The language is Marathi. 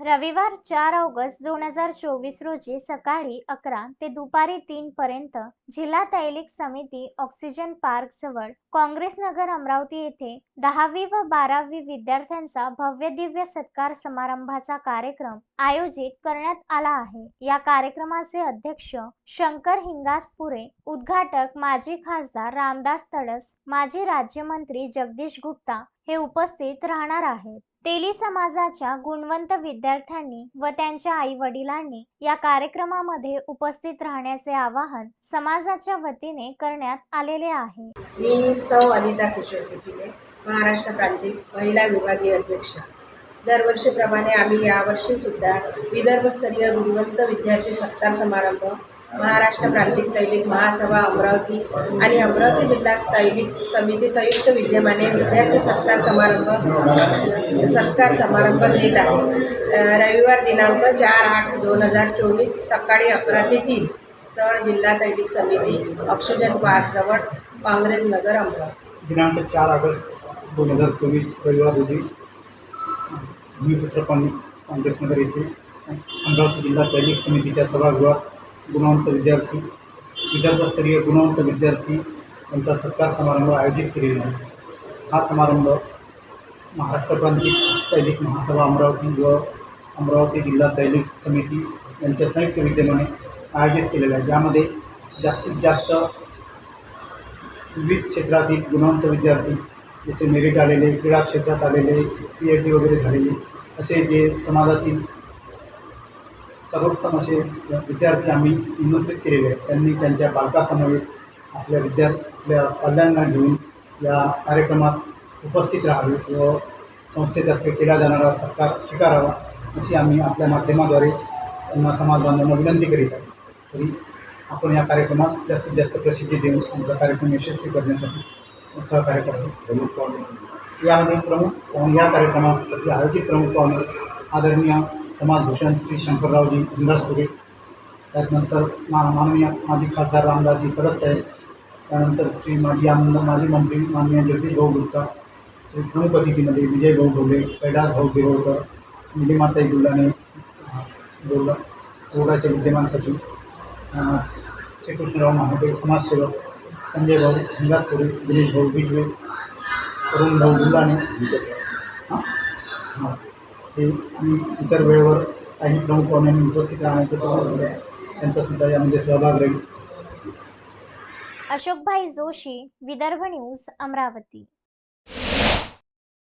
रविवार चार ऑगस्ट दोन हजार चोवीस रोजी सकाळी अकरा ते दुपारी तीन पर्यंत जिल्हा तैलिक समिती ऑक्सिजन पार्क जवळ काँग्रेस नगर अमरावती येथे दहावी व बारावी विद्यार्थ्यांचा भव्य दिव्य सत्कार समारंभाचा कार्यक्रम आयोजित करण्यात आला आहे. या कार्यक्रमाचे अध्यक्ष शंकर हिंगासपुरे उद्घाटक माजी खासदार रामदास तडस माजी राज्यमंत्री जगदीश गुप्ता हे उपस्थित राहणार आहेत. तेली समाजाच्या गुणवंत विद्यार्थ्यांनी व त्यांच्या आई वडिलांनी या कार्यक्रमामध्ये उपस्थित राहण्याचे आवाहन समाजाच्या वतीने करण्यात आलेले आहे. मी सौ. अनिता किशोर तिकिले महाराष्ट्र प्रांतिक महिला विभागीय अध्यक्ष. दरवर्षीप्रमाणे आम्ही यावर्षीसुद्धा विदर्भस्तरीय गुणवंत विद्यार्थी सत्कार समारंभ महाराष्ट्र प्रांतिक तैलिक महासभा अमरावती आणि अमरावती जिल्हा तैलिक समिती संयुक्त विद्यमाने विद्यार्थी सत्कार समारंभ सत्कार समारंभ घेत आहे. रविवार दिनांक चार आठ दोन हजार चोवीस सकाळी अकरा ते तीन स्थळ जिल्हा तैलिक समिती ऑक्सिजन पार्कजवळ काँग्रेस नगर अमरावती. दिनांक चार ऑगस्ट दोन हजार चोवीस रविवार रोजी भूमिपुत्र काँग्रेसनगर येथे अमरावती जिल्हा तैलिक समितीच्या सभागृहात गुणवंत विद्यार्थी विदर्भस्तरीय गुणवंत विद्यार्थी यांचा सत्कार समारंभ आयोजित केलेला आहे. हा समारंभ महाराष्ट्र क्रांती तैलिक महासभा अमरावती व अमरावती जिल्हा तैलिक समिती यांच्या संयुक्त विद्यमाने आयोजित केलेला आहे. ज्यामध्ये जास्तीत जास्त विविध क्षेत्रातील गुणवंत विद्यार्थी जसे मेरिट आलेले क्रीडा क्षेत्रात आलेले पी एच डी वगैरे झालेले असे जे समाजातील सर्वोत्तम असे विद्यार्थी आम्ही निमंत्रित केलेले आहेत. त्यांनी त्यांच्या बालकासमवेत आपल्या विद्यार्थी आपल्या पाल्यांना घेऊन या कार्यक्रमात उपस्थित राहावे व संस्थेतर्फे केला जाणारा सत्कार स्वीकारावा अशी आम्ही आपल्या माध्यमाद्वारे त्यांना समाज बांधवांना विनंती करीत आहे. तरी आपण या कार्यक्रमास जास्तीत जास्त प्रसिद्धी देऊन आमचा कार्यक्रम यशस्वी करण्यासाठी सहकार्य करतो. यामध्ये प्रमुख पाहुणे या कार्यक्रमासाठी आयोजित प्रमुख पाहुणे आदरणीय समाजभूषण श्री शंकररावजी इंदासपुरे त्यानंतर मा माननीय माजी खासदार रामदासजी तडससाहेब त्यानंतर श्री माजी आमदार माजी मंत्री माननीय जगदीश भाऊ गुप्ता श्री प्रमुख अतिथीमध्ये विजय भाऊ ढोले कैलास भाऊ देवळकर निलिमाताई गुल्लाने बोर्डा बोर्डाचे विद्यमान सचिव अं, श्रीकृष्णराव महाटे समाजसेवक संजय भाऊ हिंगासपुरे दिनेश भाऊ बिजवे अरुण भाऊ गुल्लाने हां? हां. हे इतर वेळेवर काही प्रमुख पाहुण्यांनी उपस्थित राहण्याचे पाहून त्यांचासुद्धा यामध्ये म्हणजे सहभाग राहील अशोकभाई जोशी विदर्भ न्यूज अमरावती.